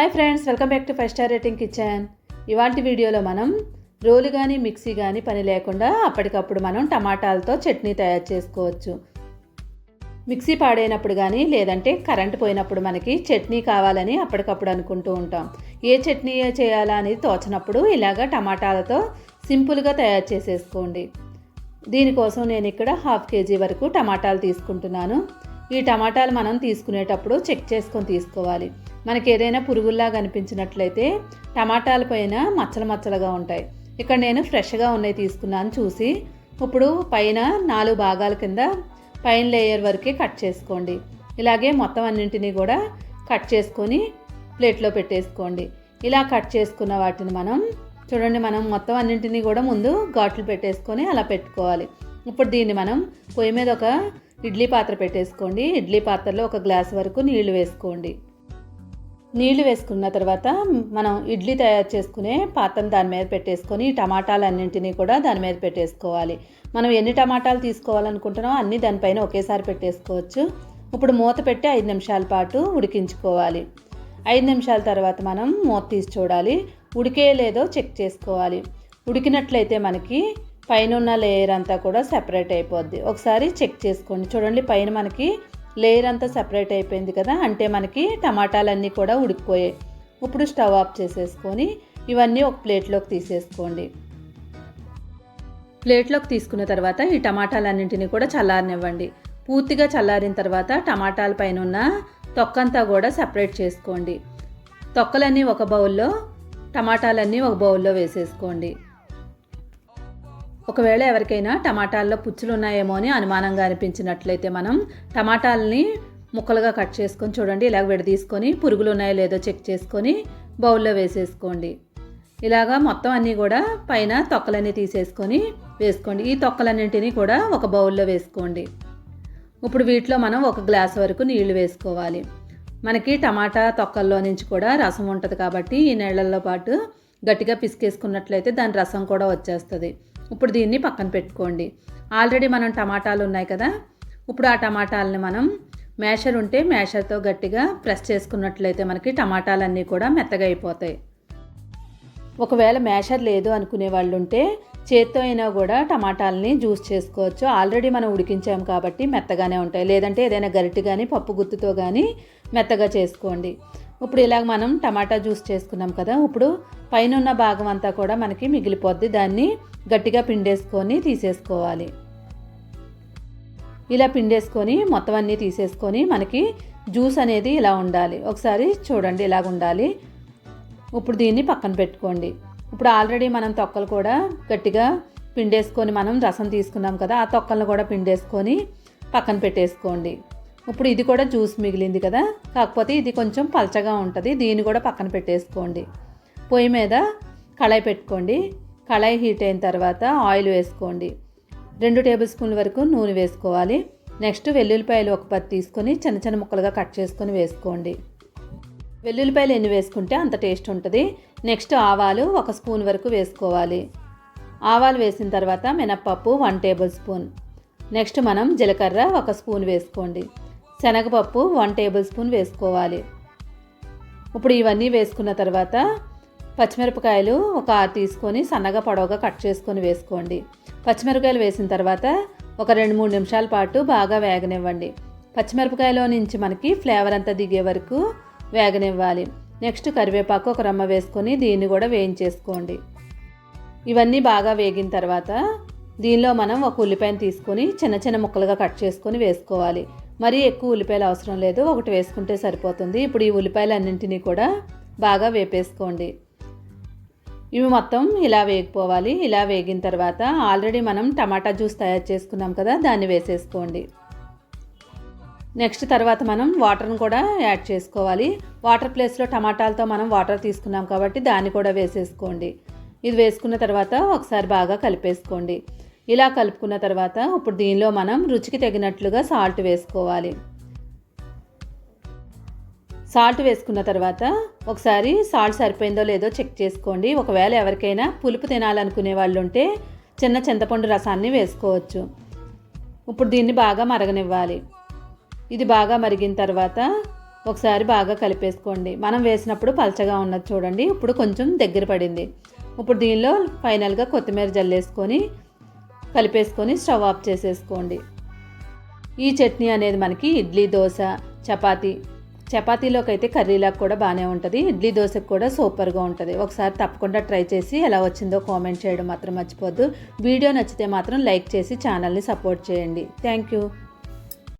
Hi friends welcome back to five star rating kitchen ఇవాంటి వీడియోలో మనం రోలు కానీ మిక్సీ కానీ పని లేకుండా అప్పటికప్పుడు మనం టమాటాలతో చట్నీ తయారు చేసుకోవచ్చు. మిక్సీ పాడైనప్పుడు కానీ లేదంటే కరెంట్ పోయినప్పుడు మనకి చట్నీ కావాలని అప్పటికప్పుడు అనుకుంటూ ఉంటాం. ఏ చట్నీ చేయాలా అనేది తోచినప్పుడు ఇలాగ టమాటాలతో సింపుల్గా తయారు చేసేసుకోండి. దీనికోసం నేను ఇక్కడ హాఫ్ కేజీ వరకు టమాటాలు తీసుకుంటున్నాను. ఈ టమాటాలు మనం తీసుకునేటప్పుడు చెక్ చేసుకొని తీసుకోవాలి. మనకి ఏదైనా పురుగుల్లా కనిపించినట్లయితే టమాటాల పైన మచ్చలు మచ్చలుగా ఉంటాయి. ఇక్కడ నేను ఫ్రెష్గా ఉన్నాయి తీసుకున్నాను చూసి. ఇప్పుడు పైన నాలుగు భాగాల కింద పైన లేయర్ వరకే కట్ చేసుకోండి. ఇలాగే మొత్తం అన్నింటినీ కూడా కట్ చేసుకొని ప్లేట్లో పెట్టేసుకోండి. ఇలా కట్ చేసుకున్న వాటిని మనం చూడండి మనం మొత్తం అన్నింటినీ కూడా ముందు ఘాట్లు పెట్టేసుకొని అలా పెట్టుకోవాలి. ఇప్పుడు దీన్ని మనం పొయ్యి మీద ఒక ఇడ్లీ పాత్ర పెట్టేసుకోండి. ఇడ్లీ పాత్రలో ఒక గ్లాస్ వరకు నీళ్ళు వేసుకోండి. నీళ్ళు వేసుకున్న తర్వాత మనం ఇడ్లీ తయారు చేసుకునే పాత్రను దాని మీద పెట్టేసుకొని టమాటాలన్నింటినీ కూడా దాని మీద పెట్టేసుకోవాలి. మనం ఎన్ని టమాటాలు తీసుకోవాలనుకుంటున్నామో అన్నీ దానిపైన ఒకేసారి పెట్టేసుకోవచ్చు. ఇప్పుడు మూత పెట్టి ఐదు నిమిషాల పాటు ఉడికించుకోవాలి. ఐదు నిమిషాల తర్వాత మనం మూత తీసి చూడాలి. ఉడికే లేదో చెక్ చేసుకోవాలి. ఉడికినట్లయితే మనకి పైన ఉన్న లేయర్ అంతా కూడా సెపరేట్ అయిపోద్ది. ఒకసారి చెక్ చేసుకోండి. చూడండి పైన మనకి లేయర్ అంతా సపరేట్ అయిపోయింది కదా అంటే మనకి టమాటాలన్నీ కూడా ఉడికిపోయాయి ఇప్పుడు స్టవ్ ఆఫ్ చేసేసుకొని ఇవన్నీ ఒక ప్లేట్లోకి తీసేసుకోండి. ప్లేట్లోకి తీసుకున్న తర్వాత ఈ టమాటాలన్నింటినీ కూడా చల్లారనివ్వండి. పూర్తిగా చల్లారిన తర్వాత టమాటాల పైన ఉన్న తొక్కంతా కూడా సపరేట్ చేసుకోండి. తొక్కలన్నీ ఒక బౌల్లో టమాటాలన్నీ ఒక బౌల్లో వేసేసుకోండి. ఒకవేళ ఎవరికైనా టమాటాల్లో పుచ్చులు ఉన్నాయేమో అని అనుమానంగా అనిపించినట్లయితే మనం టమాటాలని ముక్కలుగా కట్ చేసుకొని చూడండి ఇలాగ విడదీసుకొని పురుగులు ఉన్నాయో లేదో చెక్ చేసుకొని బౌల్లో వేసేసుకోండి. ఇలాగా మొత్తం అన్నీ కూడా పైన తొక్కలన్నీ తీసేసుకొని వేసుకోండి. ఈ తొక్కలన్నింటినీ కూడా ఒక బౌల్లో వేసుకోండి. ఇప్పుడు వీటిలో మనం ఒక గ్లాస్ వరకు నీళ్ళు వేసుకోవాలి. మనకి టమాటా తొక్కల్లో నుంచి కూడా రసం ఉంటుంది కాబట్టి ఈ నీళ్ళల్లో పాటు గట్టిగా పిసికేసుకున్నట్లయితే దాని రసం కూడా వచ్చేస్తుంది. ఇప్పుడు దీన్ని పక్కన పెట్టుకోండి. ఆల్రెడీ మనం టమాటాలు ఉన్నాయి కదా ఇప్పుడు ఆ టమాటాలని మనం మ్యాషర్ ఉంటే మ్యాషర్తో గట్టిగా ప్రెస్ చేసుకున్నట్లయితే మనకి టమాటాలన్నీ కూడా మెత్తగా అయిపోతాయి. ఒకవేళ మ్యాషర్ లేదు అనుకునే వాళ్ళు ఉంటే చేత్తో అయినా కూడా టమాటాలని జ్యూస్ చేసుకోవచ్చు. ఆల్రెడీ మనం ఉడికించాం కాబట్టి మెత్తగానే ఉంటాయి. లేదంటే ఏదైనా గరిటె కానీ పప్పు గుత్తుతో కానీ మెత్తగా చేసుకోండి. ఇప్పుడు ఇలాగ మనం టమాటా జ్యూస్ చేసుకున్నాం కదా ఇప్పుడు పైన ఉన్న భాగం అంతా కూడా మనకి మిగిలిపోద్ది. దాన్ని గట్టిగా పిండేసుకొని తీసేసుకోవాలి. ఇలా పిండేసుకొని మొత్తం అన్నీ తీసేసుకొని మనకి జ్యూస్ అనేది ఇలా ఉండాలి. ఒకసారి చూడండి ఇలాగ ఉండాలి. ఇప్పుడు దీన్ని పక్కన పెట్టుకోండి. ఇప్పుడు ఆల్రెడీ మనం తొక్కలు కూడా గట్టిగా పిండేసుకొని మనం రసం తీసుకున్నాం కదా ఆ తొక్కలను కూడా పిండేసుకొని పక్కన పెట్టేసుకోండి. ఇప్పుడు ఇది కూడా జ్యూస్ మిగిలింది కదా కాకపోతే ఇది కొంచెం పలచగా ఉంటుంది దీన్ని కూడా పక్కన పెట్టేసుకోండి. పొయ్యి మీద కళాయి పెట్టుకోండి. కళాయి హీట్ అయిన తర్వాత ఆయిల్ వేసుకోండి. రెండు టేబుల్ స్పూన్ల వరకు నూనె వేసుకోవాలి. నెక్స్ట్ వెల్లుల్లిపాయలు ఒక పది తీసుకొని చిన్న చిన్న ముక్కలుగా కట్ చేసుకొని వేసుకోండి. వెల్లుల్లిపాయలు ఎన్ని వేసుకుంటే అంత టేస్ట్ ఉంటుంది. నెక్స్ట్ ఆవాలు ఒక స్పూన్ వరకు వేసుకోవాలి. ఆవాలు వేసిన తర్వాత మినప్పప్పు వన్ టేబుల్ స్పూన్. నెక్స్ట్ మనం జీలకర్ర ఒక స్పూన్ వేసుకోండి. శనగపప్పు వన్ టేబుల్ స్పూన్ వేసుకోవాలి. ఇప్పుడు ఇవన్నీ వేసుకున్న తర్వాత పచ్చిమిరపకాయలు ఒక తీసుకొని సన్నగా పొడవుగా కట్ చేసుకొని వేసుకోండి. పచ్చిమిరపకాయలు వేసిన తర్వాత ఒక రెండు మూడు నిమిషాల పాటు బాగా వేగనివ్వండి. పచ్చిమిరపకాయలో నుంచి మనకి ఫ్లేవర్ అంతా దిగే వరకు వేగనివ్వాలి. నెక్స్ట్ కరివేపాకు ఒక రమ్మ వేసుకొని దీన్ని కూడా వేయించేసుకోండి. ఇవన్నీ బాగా వేగిన తర్వాత దీనిలో మనం ఒక ఉల్లిపాయను తీసుకొని చిన్న చిన్న ముక్కలుగా కట్ చేసుకొని వేసుకోవాలి. మరీ ఎక్కువ ఉల్లిపాయలు అవసరం లేదు. ఒకటి వేసుకుంటే సరిపోతుంది. ఇప్పుడు ఈ ఉల్లిపాయలు అన్నింటినీ కూడా బాగా వేపేసుకోండి. ఇవి మొత్తం ఇలా వేగిపోవాలి. ఇలా వేగిన తర్వాత ఆల్రెడీ మనం టమాటా జ్యూస్ తయారు చేసుకున్నాం కదా దాన్ని వేసేసుకోండి. నెక్స్ట్ తర్వాత మనం వాటర్ని కూడా యాడ్ చేసుకోవాలి. వాటర్ ప్లేస్లో టమాటాలతో మనం వాటర్ తీసుకున్నాం కాబట్టి దాన్ని కూడా వేసేసుకోండి. ఇది వేసుకున్న తర్వాత ఒకసారి బాగా కలిపేసుకోండి. ఇలా కలుపుకున్న తర్వాత ఇప్పుడు దీనిలో మనం రుచికి తగినట్లుగా సాల్ట్ వేసుకోవాలి. సాల్ట్ వేసుకున్న తర్వాత ఒకసారి సాల్ట్ సరిపోయిందో లేదో చెక్ చేసుకోండి. ఒకవేళ ఎవరికైనా పులుపు తినాలనుకునే వాళ్ళు ఉంటే చిన్న చింతపండు రసాన్ని వేసుకోవచ్చు. ఇప్పుడు దీన్ని బాగా మరగనివ్వాలి. ఇది బాగా మరిగిన తర్వాత ఒకసారి బాగా కలిపేసుకోండి. మనం వేసినప్పుడు పలచగా ఉన్నది చూడండి. ఇప్పుడు కొంచెం దగ్గర పడింది. ఇప్పుడు దీనిలో ఫైనల్గా కొత్తిమీర జల్లేసుకొని కలిపేసుకొని స్టవ్ ఆఫ్ చేసేసుకోండి. ఈ చట్నీ అనేది మనకి ఇడ్లీ దోశ చపాతీ. చపాతీలోకి అయితే కర్రీలాగా కూడా బాగానే ఉంటుంది. ఇడ్లీ దోశకు కూడా సూపర్గా ఉంటుంది. ఒకసారి తప్పకుండా ట్రై చేసి ఎలా వచ్చిందో కామెంట్ చేయడం మాత్రం మర్చిపోద్దు వీడియో నచ్చితే మాత్రం లైక్ చేసి ఛానల్ని సపోర్ట్ చేయండి. Thank you.